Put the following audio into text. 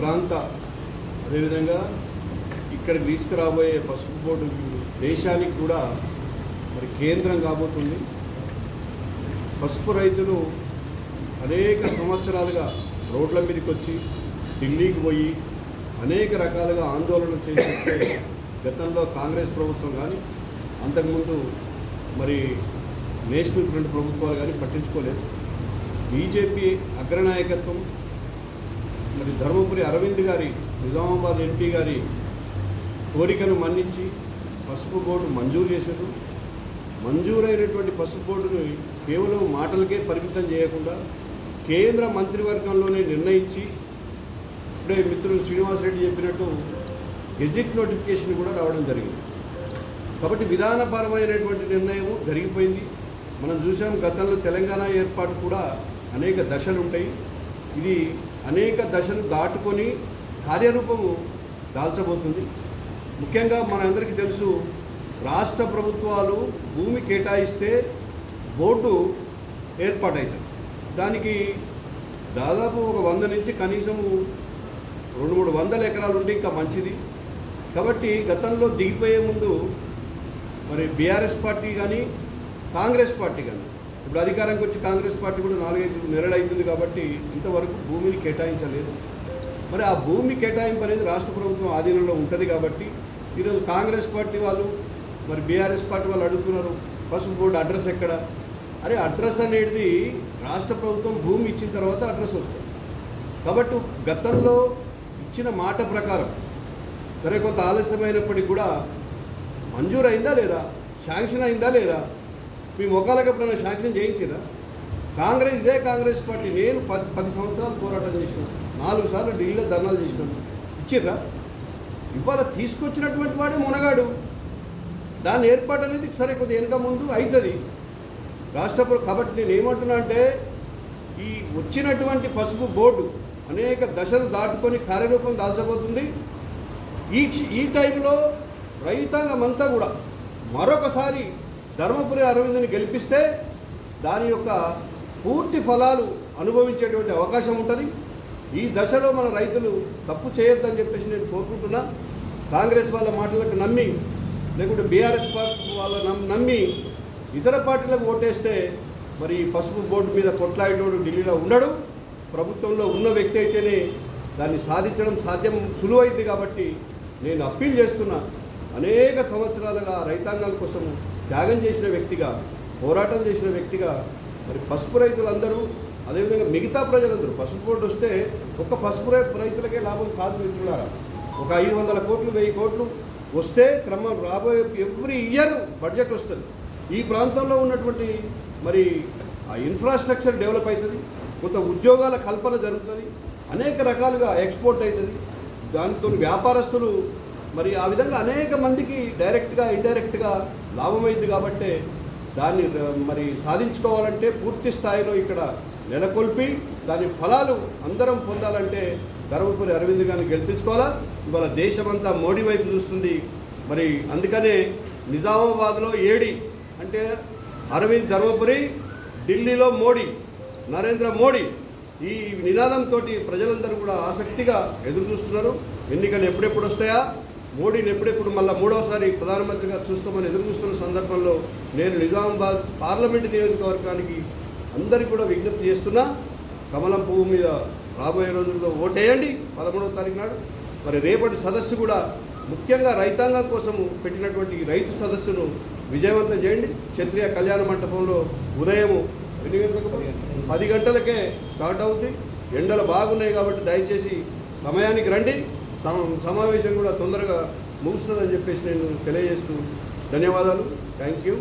ప్రాంత అదేవిధంగా ఇక్కడికి తీసుకురాబోయే పసుపు బోర్డు దేశానికి కూడా మరి కేంద్రం కాబోతుంది. పసుపు రైతులు అనేక సంవత్సరాలుగా రోడ్ల మీదకి వచ్చి ఢిల్లీకి పోయి అనేక రకాలుగా ఆందోళన చేసే గతంలో కాంగ్రెస్ ప్రభుత్వం కానీ అంతకుముందు మరి నేషనల్ ఫ్రంట్ ప్రభుత్వాలు కానీ పట్టించుకోలేదు. బీజేపీ అగ్రనాయకత్వం మరి ధర్మపురి అరవింద్ గారి నిజామాబాద్ ఎంపీ గారి కోరికను మన్నించి పసుపు బోర్డు మంజూరు చేశారు. మంజూరైనటువంటి పసుపు బోర్డును కేవలం మాటలకే పరిమితం చేయకుండా కేంద్ర మంత్రివర్గంలోనే నిర్ణయించి ఇప్పుడే మిత్రులు శ్రీనివాసరెడ్డి చెప్పినట్టు గెజిట్ నోటిఫికేషన్ కూడా రావడం జరిగింది. కాబట్టి విధానపరమైనటువంటి నిర్ణయం జరిగిపోయింది. మనం చూసాం గతంలో తెలంగాణ ఏర్పాటు కూడా అనేక దశలు ఉంటాయి ఇది అనేక దశలు దాటుకొని కార్యరూపము దాల్చబోతుంది. ముఖ్యంగా మనందరికీ తెలుసు రాష్ట్ర ప్రభుత్వాలు భూమి కేటాయిస్తే బోర్డు ఏర్పాటవుతుంది దానికి దాదాపు ఒక వంద నుంచి కనీసము రెండు మూడు వందల ఎకరాలు ఉంటే ఇంకా మంచిది. కాబట్టి గతంలో దిగిపోయే ముందు మరి బీఆర్ఎస్ పార్టీ కానీ కాంగ్రెస్ పార్టీ కానీ ఇప్పుడు అధికారానికి వచ్చి కాంగ్రెస్ పార్టీ కూడా నాలుగైదు నెలలు అవుతుంది కాబట్టి ఇంతవరకు భూమిని కేటాయించలేదు. మరి ఆ భూమి కేటాయింపు అనేది రాష్ట్ర ప్రభుత్వం ఆధీనంలో ఉంటుంది కాబట్టి ఈరోజు కాంగ్రెస్ పార్టీ వాళ్ళు మరి బీఆర్ఎస్ పార్టీ వాళ్ళు అడుగుతున్నారు పసుపు బోర్డు అడ్రస్ ఎక్కడ? అరే అడ్రస్ అనేది రాష్ట్ర ప్రభుత్వం భూమి ఇచ్చిన తర్వాత అడ్రస్ వస్తుంది. కాబట్టి గతంలో ఇచ్చిన మాట ప్రకారం సరే కొంత ఆలస్యమైనప్పటికీ కూడా మంజూరు అయిందా లేదా? శాంక్షన్ అయిందా లేదా? మీ ముఖాలకు ఎప్పుడైనా శాంక్షన్ చేయించారా? కాంగ్రెస్ ఇదే కాంగ్రెస్ పార్టీ నేను పది పది సంవత్సరాలు పోరాటం చేసిన. నాలుగు సార్లు ఢిల్లీలో ధర్నాలు చేసినాను ఇచ్చిర్రా? ఇవాళ తీసుకొచ్చినటువంటి వాడే మునగాడు. దాని ఏర్పాటు అనేది సరే కొద్దిగా వెనుక ముందు అవుతుంది రాష్ట్ర కాబట్టి నేను ఏమంటున్నా అంటే ఈ వచ్చినటువంటి పసుపు బోర్డు అనేక దశలు దాటుకొని కార్యరూపం దాల్చబోతుంది. ఈ ఈ టైంలో రైతాంగం అంతా కూడా మరొకసారి ధర్మపురి అరవింద్ని గెలిపిస్తే దాని యొక్క పూర్తి ఫలాలు అనుభవించేటువంటి అవకాశం ఉంటుంది. ఈ దశలో మన రైతులు తప్పు చేయొద్దని చెప్పేసి నేను కోరుకుంటున్నా. కాంగ్రెస్ వాళ్ళ మాటలకు నమ్మి లేకుంటే బీఆర్ఎస్ పార్టీ వాళ్ళ నమ్మి ఇతర పార్టీలకు ఓటేస్తే మరి పసుపు బోర్డు మీద కొట్లాడేటోడు ఢిల్లీలో ఉండడు. ప్రభుత్వంలో ఉన్న వ్యక్తి అయితేనే దాన్ని సాధించడం సాధ్యం సులువైంది కాబట్టి నేను అప్పీల్ చేస్తున్నా. అనేక సంవత్సరాలుగా రైతాంగం కోసం త్యాగం చేసిన వ్యక్తిగా పోరాటం చేసిన వ్యక్తిగా మరి పసుపు రైతులందరూ అదేవిధంగా మిగతా ప్రజలందరూ పసుపు బోర్డు వస్తే ఒక్క పసుపు రైతులకే లాభం కాదు మిత్రులారా. ఒక ఐదు వందల కోట్లు వెయ్యి కోట్లు వస్తే క్రమం రాబోయే ఎవ్రీ ఇయర్ బడ్జెట్ వస్తుంది. ఈ ప్రాంతంలో ఉన్నటువంటి మరి ఆ ఇన్ఫ్రాస్ట్రక్చర్ డెవలప్ అవుతుంది కొంత ఉద్యోగాల కల్పన జరుగుతుంది అనేక రకాలుగా ఎక్స్పోర్ట్ అవుతుంది దానితో వ్యాపారస్తులు మరి ఆ విధంగా అనేక మందికి డైరెక్ట్గా ఇండైరెక్ట్గా లాభమైంది కాబట్టే దాన్ని మరి సాధించుకోవాలంటే పూర్తి స్థాయిలో ఇక్కడ నెలకొల్పి దాని ఫలాలు అందరం పొందాలంటే ధర్మపురి అరవింద్ గారిని గెలిపించుకోవాలా? ఇవాళ దేశమంతా మోడీ వైపు చూస్తుంది. మరి అందుకనే నిజామాబాద్లో ఏడి అంటే అరవింద్ ధర్మపురి ఢిల్లీలో మోడీ నరేంద్ర మోడీ ఈ నినాదంతో ప్రజలందరూ కూడా ఆసక్తిగా ఎదురు చూస్తున్నారు ఎన్నికలు ఎప్పుడెప్పుడు వస్తాయా? మోడీని ఎప్పుడెప్పుడు మళ్ళీ మూడవసారి ప్రధానమంత్రిగా చూస్తామని ఎదురు చూస్తున్న సందర్భంలో నేను నిజామాబాద్ పార్లమెంటు నియోజకవర్గానికి అందరికీ కూడా విజ్ఞప్తి చేస్తున్నా కమలం పువ్వు మీద రాబోయే రోజుల్లో ఓటేయండి పదమూడవ తారీఖు నాడు. మరి రేపటి సదస్సు కూడా ముఖ్యంగా రైతాంగం కోసం పెట్టినటువంటి రైతు సదస్సును విజయవంతం చేయండి. క్షత్రియ కళ్యాణ మంటపంలో ఉదయం ఎన్ని గంటలకు పది గంటలకే స్టార్ట్ అవుద్ది. ఎండలు బాగున్నాయి కాబట్టి దయచేసి సమయానికి రండి. సమావేశం కూడా తొందరగా ముగుస్తుందని చెప్పేసి నేను తెలియజేస్తూ ధన్యవాదాలు. Thank you.